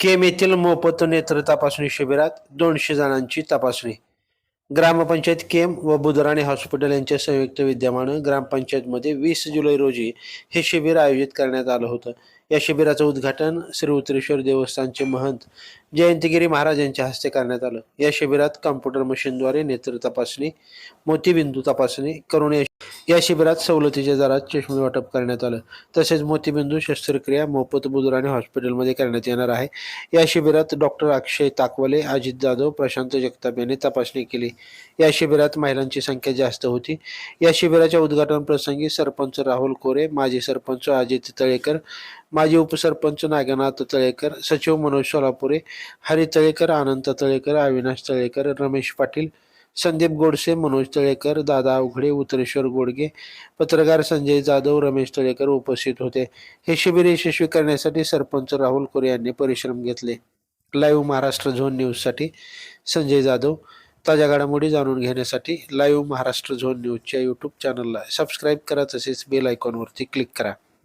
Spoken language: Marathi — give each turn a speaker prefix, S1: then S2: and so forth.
S1: केम येथील मोफत नेत्र तपासणी शिबिरात दोनशे जणांची तपासणी. ग्रामपंचायत केम व बुधराणे हॉस्पिटल यांच्या संयुक्त विद्यमानं ग्रामपंचायतमध्ये वीस जुलै रोजी हे शिबिर आयोजित करण्यात आलं होतं. या शिबिराचं उद्घाटन श्री उत्रेश्वर देवस्थानचे महंत जयंतगिरी महाराज यांच्या हस्ते करण्यात आलं. या शिबिरात कॉम्प्युटर मशीनद्वारे नेत्र तपासणी मोतीबिंदू तपासणी करून या- शिबिरात सवलतीच्या दरात चष्मे वाटप करण्यात आलं. तसेच मोतीबिंदू शस्त्रक्रिया मोफत बुधराणे हॉस्पिटलमध्ये करण्यात येणार आहे. या शिबिरात डॉक्टर अक्षय ताकवले अजित जाधव प्रशांत जगताप यांनी तपासणी केली. या शिबिरात महिलांची संख्या जास्त होती. या शिबिराच्या उद्घाटन प्रसंगी सरपंच राहुल कोरे माजी सरपंच अजित तळेकर माजी उपसरपंच नागनाथ तळेकर सचिव मनोज सोलापुरे हरी तळेकर आनंद तळेकर अविनाश तळेकर रमेश पाटील संदीप गोडसे मनोज तळेकर दादा अवघडे उत्तरेश्वर गोडगे पत्रकार संजय जाधव रमेश तळेकर उपस्थित होते. हे शिबिर यशस्वी करण्यासाठी सरपंच राहुल कोरे यांनी परिश्रम घेतले. लाईव्ह महाराष्ट्र झोन न्यूजसाठी संजय जाधव. ताज्या घडामोडी जाणून घेण्यासाठी लाईव्ह महाराष्ट्र झोन न्यूजच्या यूट्यूब चॅनलला सबस्क्राईब करा तसेच बेल आयकॉनवरती क्लिक करा.